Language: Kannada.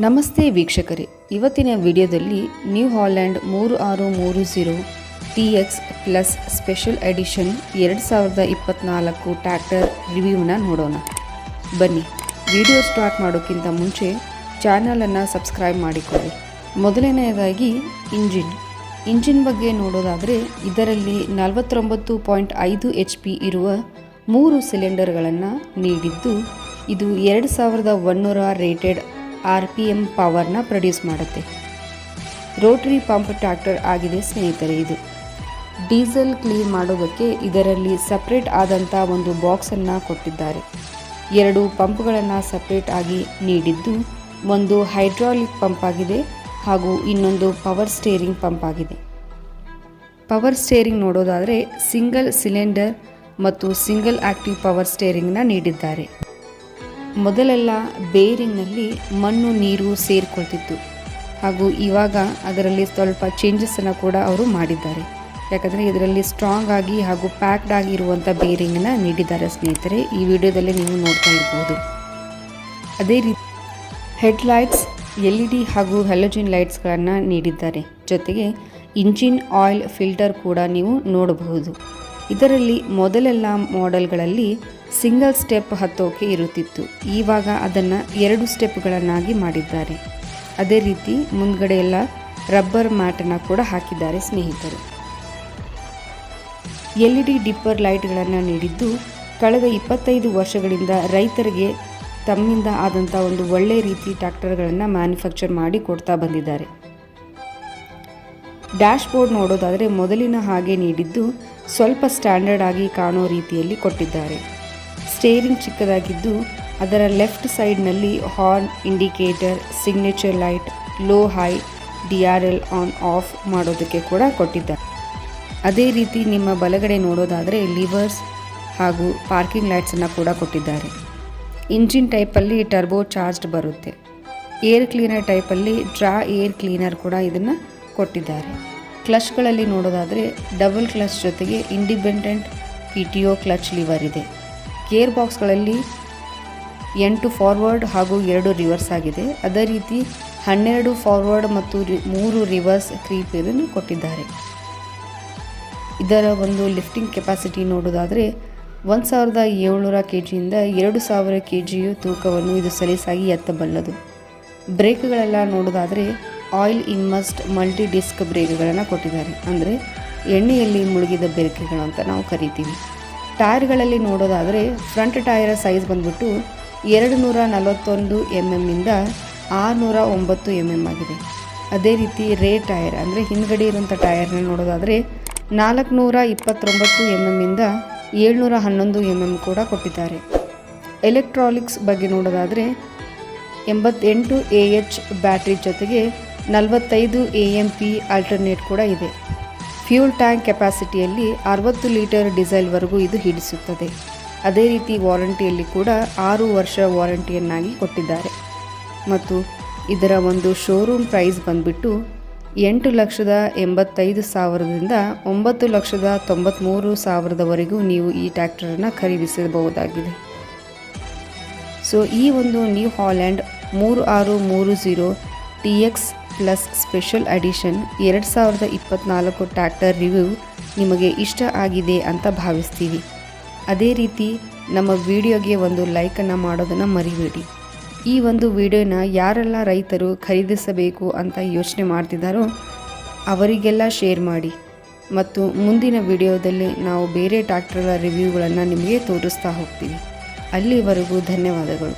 ನಮಸ್ತೆ ವೀಕ್ಷಕರೇ. ಇವತ್ತಿನ ವಿಡಿಯೋದಲ್ಲಿ ನ್ಯೂ ಹಾಲ್ಯಾಂಡ್ ಮೂರು ಆರು ಮೂರು zero T X plus special edition ಎರಡು ಸಾವಿರದ ಇಪ್ಪತ್ತ್ನಾಲ್ಕು ಟ್ಯಾಕ್ಟರ್ ರಿವ್ಯೂನ ನೋಡೋಣ. ಬನ್ನಿ, ವಿಡಿಯೋ ಸ್ಟಾರ್ಟ್ ಮಾಡೋಕ್ಕಿಂತ ಮುಂಚೆ ಚಾನಲನ್ನು ಸಬ್ಸ್ಕ್ರೈಬ್ ಮಾಡಿಕೊಳ್ಳಿ. ಮೊದಲನೆಯದಾಗಿ ಇಂಜಿನ್ ಇಂಜಿನ್ ಬಗ್ಗೆ ನೋಡೋದಾದರೆ ಇದರಲ್ಲಿ ನಲವತ್ತೊಂಬತ್ತು ಪಾಯಿಂಟ್ ಐದು ಎಚ್ ಪಿ ಇರುವ ಮೂರು ಸಿಲಿಂಡರ್ಗಳನ್ನು ನೀಡಿದ್ದು ಇದು ಎರಡು ಸಾವಿರದ ಒನ್ನೂರ ರೇಟೆಡ್ ಆರ್ ಪಿ ಎಂ ಪವರ್ನ ಪ್ರೊಡ್ಯೂಸ್ ಮಾಡುತ್ತೆ. ರೋಟರಿ ಪಂಪ್ ಟ್ರ್ಯಾಕ್ಟರ್ ಆಗಿದೆ ಸ್ನೇಹಿತರೆ ಇದು. ಡೀಸೆಲ್ ಕ್ಲೀನ್ ಮಾಡೋದಕ್ಕೆ ಇದರಲ್ಲಿ ಸಪ್ರೇಟ್ ಆದಂಥ ಒಂದು ಬಾಕ್ಸನ್ನು ಕೊಟ್ಟಿದ್ದಾರೆ. ಎರಡು ಪಂಪ್ಗಳನ್ನು ಸಪ್ರೇಟ್ ಆಗಿ ನೀಡಿದ್ದು, ಒಂದು ಹೈಡ್ರಾಲಿಕ್ ಪಂಪ್ ಆಗಿದೆ ಹಾಗೂ ಇನ್ನೊಂದು ಪವರ್ ಸ್ಟೇರಿಂಗ್ ಪಂಪ್ ಆಗಿದೆ. ಪವರ್ ಸ್ಟೇರಿಂಗ್ ನೋಡೋದಾದರೆ ಸಿಂಗಲ್ ಸಿಲಿಂಡರ್ ಮತ್ತು ಸಿಂಗಲ್ ಆಕ್ಟಿವ್ ಪವರ್ ಸ್ಟೇರಿಂಗ್ನ ನೀಡಿದ್ದಾರೆ. ಮೊದಲೆಲ್ಲ ಬೇರಿನಲ್ಲಿ ಮಣ್ಣು, ನೀರು ಸೇರಿಕೊಳ್ತಿತ್ತು. ಹಾಗೂ ಇವಾಗ ಅದರಲ್ಲಿ ಸ್ವಲ್ಪ ಚೇಂಜಸನ್ನು ಕೂಡ ಅವರು ಮಾಡಿದ್ದಾರೆ. ಯಾಕಂದರೆ ಇದರಲ್ಲಿ ಸ್ಟ್ರಾಂಗ್ ಆಗಿ ಹಾಗೂ ಪ್ಯಾಕ್ಡ್ ಆಗಿರುವಂಥ ಬೇರಿಂಗನ್ನು ನೀಡಿದ್ದಾರೆ ಸ್ನೇಹಿತರೆ. ಈ ವಿಡಿಯೋದಲ್ಲಿ ನೀವು ನೋಡ್ತಾ ಇರ್ಬೋದು. ಅದೇ ರೀತಿ ಹೆಡ್ಲೈಟ್ಸ್ ಎಲ್ ಇ ಡಿ ಹಾಗೂ ಹೆಲೋಜಿನ್ ಲೈಟ್ಸ್ಗಳನ್ನು ನೀಡಿದ್ದಾರೆ. ಜೊತೆಗೆ ಇಂಜಿನ್ ಆಯಿಲ್ ಫಿಲ್ಟರ್ ಕೂಡ ನೀವು ನೋಡಬಹುದು. ಇದರಲ್ಲಿ ಮೊದಲೆಲ್ಲ ಮಾಡೆಲ್ಗಳಲ್ಲಿ ಸಿಂಗಲ್ ಸ್ಟೆಪ್ ಹತ್ತೋಕೆ ಇರುತ್ತಿತ್ತು. ಈವಾಗ ಅದನ್ನು ಎರಡು ಸ್ಟೆಪ್ಗಳನ್ನಾಗಿ ಮಾಡಿದ್ದಾರೆ. ಅದೇ ರೀತಿ ಮುಂದ್ಗಡೆ ಎಲ್ಲ ರಬ್ಬರ್ ಮ್ಯಾಟನ್ನು ಕೂಡ ಹಾಕಿದ್ದಾರೆ ಸ್ನೇಹಿತರು. ಎಲ್ ಇ ಡಿ ಡಿಪ್ಪರ್ ಲೈಟ್ಗಳನ್ನು ನೀಡಿದ್ದು, ಕಳೆದ ಇಪ್ಪತ್ತೈದು ವರ್ಷಗಳಿಂದ ರೈತರಿಗೆ ತಮ್ಮಿಂದ ಆದಂಥ ಒಂದು ಒಳ್ಳೆಯ ರೀತಿ ಟ್ರ್ಯಾಕ್ಟರ್ಗಳನ್ನು ಮ್ಯಾನುಫ್ಯಾಕ್ಚರ್ ಮಾಡಿ ಕೊಡ್ತಾ ಬಂದಿದ್ದಾರೆ. ಡ್ಯಾಶ್ ಬೋರ್ಡ್ ನೋಡೋದಾದರೆ ಮೊದಲಿನ ಹಾಗೆ ನೀಡಿದ್ದು, ಸ್ವಲ್ಪ ಸ್ಟ್ಯಾಂಡರ್ಡ್ ಆಗಿ ಕಾಣೋ ರೀತಿಯಲ್ಲಿ ಕೊಟ್ಟಿದ್ದಾರೆ. ಸ್ಟೇರಿಂಗ್ ಚಿಕ್ಕದಾಗಿದ್ದು, ಅದರ ಲೆಫ್ಟ್ ಸೈಡ್ನಲ್ಲಿ horn indicator, signature light, low high, D R L on off ಮಾಡೋದಕ್ಕೆ ಕೂಡ ಕೊಟ್ಟಿದ್ದಾರೆ. ಅದೇ ರೀತಿ ನಿಮ್ಮ ಬಲಗಡೆ ನೋಡೋದಾದರೆ ಲಿವರ್ಸ್ ಹಾಗೂ ಪಾರ್ಕಿಂಗ್ ಲೈಟ್ಸನ್ನು ಕೂಡ ಕೊಟ್ಟಿದ್ದಾರೆ. ಇಂಜಿನ್ ಟೈಪಲ್ಲಿ ಟರ್ಬೋ ಚಾರ್ಜ್ಡ್ ಬರುತ್ತೆ. ಏರ್ ಕ್ಲೀನರ್ ಟೈಪಲ್ಲಿ ಡ್ರಾ ಏರ್ ಕ್ಲೀನರ್ ಕೂಡ ಇದನ್ನು ಕೊಟ್ಟಿದ್ದಾರೆ. ಕ್ಲಚ್ಗಳಲ್ಲಿ ನೋಡೋದಾದರೆ ಡಬಲ್ ಕ್ಲಚ್ ಜೊತೆಗೆ independent P T clutch lever ಇದೆ. ಗೇರ್ ಬಾಕ್ಸ್ಗಳಲ್ಲಿ ಎಂಟು ಫಾರ್ವರ್ಡ್ ಹಾಗೂ ಎರಡು ರಿವರ್ಸ್ ಆಗಿದೆ. ಅದೇ ರೀತಿ ಹನ್ನೆರಡು ಫಾರ್ವರ್ಡ್ ಮತ್ತು ರಿ, ಮೂರು ರಿವರ್ಸ್ ಕ್ರೀಪ್ ಇದನ್ನು ಕೊಟ್ಟಿದ್ದಾರೆ. ಇದರ ಒಂದು ಲಿಫ್ಟಿಂಗ್ ಕೆಪಾಸಿಟಿ ನೋಡೋದಾದರೆ ಒಂದು ಸಾವಿರದ ಏಳ್ನೂರ ಕೆ ಜಿಯಿಂದ ಎರಡು ಸಾವಿರ ಕೆ ಜಿಯು ತೂಕವನ್ನು ಇದು ಸಲೀಸಾಗಿ ಎತ್ತಬಲ್ಲದು. ಬ್ರೇಕ್ಗಳೆಲ್ಲ ನೋಡೋದಾದರೆ ಆಯಿಲ್ ಇನ್ಮಸ್ಟ್ ಮಲ್ಟಿ ಡಿಸ್ಕ್ ಬ್ರೇಕ್ಗಳನ್ನು ಕೊಟ್ಟಿದ್ದಾರೆ. ಅಂದರೆ ಎಣ್ಣೆಯಲ್ಲಿ ಮುಳುಗಿದ ಬ್ರೇಕ್ಗಳು ಅಂತ ನಾವು ಕರಿತೀವಿ. ಟೈರ್ಗಳಲ್ಲಿ ನೋಡೋದಾದರೆ ಫ್ರಂಟ್ ಟೈರ್ ಸೈಜ್ ಬಂದ್ಬಿಟ್ಟು ಎರಡು ನೂರ ನಲವತ್ತೊಂದು ಎಂ ಎಮ್ಮಿಂದ ಆರುನೂರ ಒಂಬತ್ತು ಎಂ ಎಂ ಆಗಿದೆ. ಅದೇ ರೀತಿ ರೇ ಟೈರ್, ಅಂದರೆ ಹಿಂದ್ಗಡೆ ಇರುವಂಥ ಟೈರ್ನ ನೋಡೋದಾದರೆ ನಾಲ್ಕುನೂರ ಇಪ್ಪತ್ತೊಂಬತ್ತು ಎಂ ಎಮ್ಮಿಂದ ಏಳ್ನೂರ ಹನ್ನೊಂದು ಎಂ ಎಂ ಕೂಡ ಕೊಟ್ಟಿದ್ದಾರೆ. ಎಲೆಕ್ಟ್ರಾನಿಕ್ಸ್ ಬಗ್ಗೆ ನೋಡೋದಾದರೆ ಎಂಬತ್ತೆಂಟು ಎ ಎಚ್ ಬ್ಯಾಟ್ರಿ ಜೊತೆಗೆ ನಲವತ್ತೈದು ಎ ಎಂ ಪಿ ಆಲ್ಟರ್ನೇಟ್ ಕೂಡ ಇದೆ. ಫ್ಯೂಲ್ ಟ್ಯಾಂಕ್ ಕೆಪಾಸಿಟಿಯಲ್ಲಿ ಅರವತ್ತು ಲೀಟರ್ ಡೀಸೆಲ್ವರೆಗೂ ಇದು ಹಿಡಿಸುತ್ತದೆ ಅದೇ ರೀತಿ ವಾರಂಟಿಯಲ್ಲಿ ಕೂಡ ಆರು ವರ್ಷ ವಾರಂಟಿಯನ್ನಾಗಿ ಕೊಟ್ಟಿದ್ದಾರೆ. ಮತ್ತು ಇದರ ಒಂದು ಶೋರೂಮ್ ಪ್ರೈಸ್ ಬಂದುಬಿಟ್ಟು ಎಂಟು ಲಕ್ಷದ ಎಂಬತ್ತೈದು ಸಾವಿರದಿಂದ ಒಂಬತ್ತು ಲಕ್ಷದ ತೊಂಬತ್ತ್ಮೂರು ಸಾವಿರದವರೆಗೂ ನೀವು ಈ ಟ್ಯಾಕ್ಟರನ್ನು ಖರೀದಿಸಬಹುದಾಗಿದೆ. ಸೊ, ಈ ಒಂದು ನ್ಯೂ ಹಾಲ್ಯಾಂಡ್ ಮೂರು ಆರು ಮೂರು zero T X plus special edition ಎರಡು ಸಾವಿರದ ಇಪ್ಪತ್ತ್ನಾಲ್ಕು ಟ್ಯಾಕ್ಟರ್ ರಿವ್ಯೂ ನಿಮಗೆ ಇಷ್ಟ ಆಗಿದೆ ಅಂತ ಭಾವಿಸ್ತೀವಿ. ಅದೇ ರೀತಿ ನಮ್ಮ ವಿಡಿಯೋಗೆ ಒಂದು ಲೈಕನ್ನು ಮಾಡೋದನ್ನು ಮರಿಬೇಡಿ. ಈ ಒಂದು ವಿಡಿಯೋನ ಯಾರೆಲ್ಲ ರೈತರು ಖರೀದಿಸಬೇಕು ಅಂತ ಯೋಚನೆ ಮಾಡ್ತಿದ್ದಾರೋ ಅವರಿಗೆಲ್ಲ ಶೇರ್ ಮಾಡಿ. ಮತ್ತು ಮುಂದಿನ ವಿಡಿಯೋದಲ್ಲಿ ನಾವು ಬೇರೆ ಟ್ರ್ಯಾಕ್ಟರ್ಗಳ ರಿವ್ಯೂಗಳನ್ನು ನಿಮಗೆ ತೋರಿಸ್ತಾ ಹೋಗ್ತೀವಿ. ಅಲ್ಲಿವರೆಗೂ ಧನ್ಯವಾದಗಳು.